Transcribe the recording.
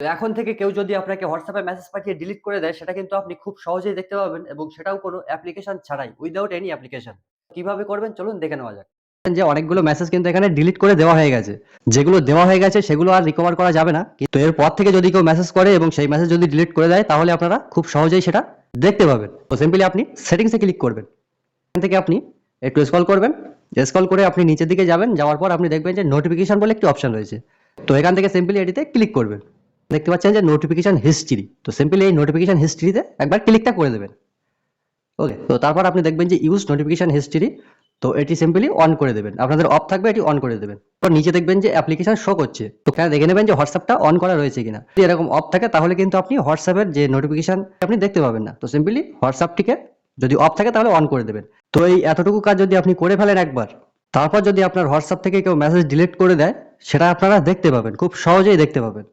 তো এখন থেকে কেউ যদি আপনাকে হোয়াটসঅ্যাপে মেসেজ পাঠিয়ে ডিলিট করে দেয়, সেটা কিন্তু আপনি খুব সহজেই দেখতে পাবেন এবং সেটাও কোনো অ্যাপ্লিকেশন ছাড়াই উইদাউট এনি অ্যাপ্লিকেশন কীভাবে করবেন? চলুন দেখে নেওয়া যাক। যে অনেকগুলো মেসেজ কিন্তু এখানে ডিলিট করে দেওয়া হয়ে গেছে। যেগুলো দেওয়া হয়ে গেছে, সেগুলো আর রিকভার করা যাবে না। তো এরপর থেকে যদি কেউ মেসেজ করে এবং সেই মেসেজ যদি ডিলিট করে দেয়, তাহলে আপনারা খুব সহজেই সেটা দেখতে পাবেন। তো সিম্পলি আপনি সেটিংসে ক্লিক করবেন। এখান থেকে আপনি একটু স্ক্রল করবেন। স্ক্রল করে আপনি নিচের দিকে যাবেন, যাওয়ার পর আপনি দেখবেন যে নোটিফিকেশন বলে একটি অপশন রয়েছে। তো এখান থেকে সিম্পলি এটিতে ক্লিক করবেন। দেখতে পাচ্ছেন যে নোটিফিকেশন হিস্ট্রি তো সিম্পলি এই নোটিফিকেশন হিস্ট্রিতে একবার ক্লিকটা করে দেবেন। ওকে তো তারপর আপনি দেখবেন যে ইউজ নোটিফিকেশন হিস্ট্রি তো এটি সিম্পলি অন করে দেবেন। আপনাদের অফ থাকবে, এটি অন করে দেবেন। তো নিচে দেখবেন যে অ্যাপ্লিকেশন শো করছে। তো এখানে দেখে নেবেন যে হোয়াটসঅ্যাপটা অন করা রয়েছে কিনা। যদি এরকম অফ থাকে, তাহলে কিন্তু আপনি হোয়াটসঅ্যাপের যে নোটিফিকেশন আপনি দেখতে পাবেন না। তো সিম্পলি হোয়াটসঅ্যাপটিকে যদি অফ থাকে, তাহলে অন করে দেবেন। তো এই এতটুকু কাজ যদি আপনি করে ফেলেন একবার, তারপর যদি আপনার হোয়াটসঅ্যাপ থেকে কেউ মেসেজ ডিলিট করে দেয়, সেটা আপনারা দেখতে পাবেন, খুব সহজেই দেখতে পাবেন।